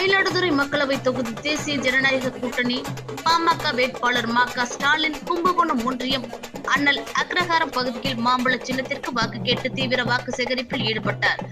மயிலாடுதுறை மக்களவை தொகுதி தேசிய ஜனநாயக கூட்டணி பாமக வேட்பாளர் மா க. ஸ்டாலின் கும்பகோணம் ஒன்றியம் அண்ணல் அக்ரஹாரம் பகுதியில் மாம்பழ சின்னத்திற்கு வாக்கு கேட்டு தீவிர வாக்கு சேகரிப்பில் ஈடுபட்டார்.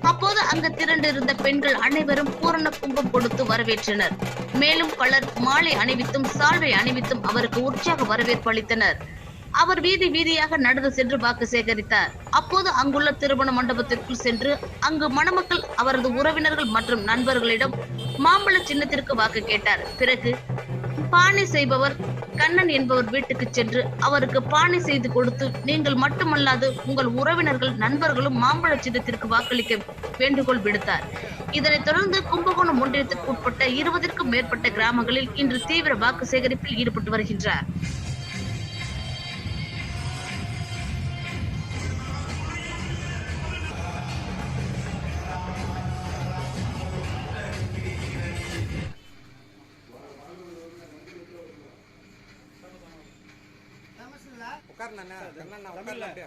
அப்போது அங்கு திரண்டிருந்த பெண்கள் அனைவரும் பூரண கும்பம் கொடுத்து வரவேற்றனர். மேலும் பலர் மாலை அணிவித்தும் சால்வை அணிவித்தும் அவருக்கு உற்சாக வரவேற்பு அளித்தனர். அவர் வீதி வீதியாக நடந்து சென்று வாக்கு சேகரித்தார். அப்போது அங்குள்ள திருமண மண்டபத்திற்குள் சென்று அங்கு மணமக்கள் அவரது உறவினர்கள் மற்றும் நண்பர்களிடம் மாம்பழ சின்னத்திற்கு வாக்கு கேட்டார். பிறகு பானை செய்பவர் கண்ணன் என்பவர் வீட்டுக்கு சென்று அவருக்கு பானை செய்து கொடுத்து நீங்கள் மட்டுமல்லாது உங்கள் உறவினர்கள் நண்பர்களும் மாம்பழ சின்னத்திற்கு வாக்களிக்க வேண்டுகோள் விடுத்தார். இதனைத் தொடர்ந்து கும்பகோணம் ஒன்றியத்திற்கு உட்பட்ட இருபதற்கும் மேற்பட்ட கிராமங்களில் இன்று தீவிர வாக்கு சேகரிப்பில் ஈடுபட்டு வருகின்றார். உட்காருண்ணா கண்ணண்ணா உட்காருண்ணா அப்படியே.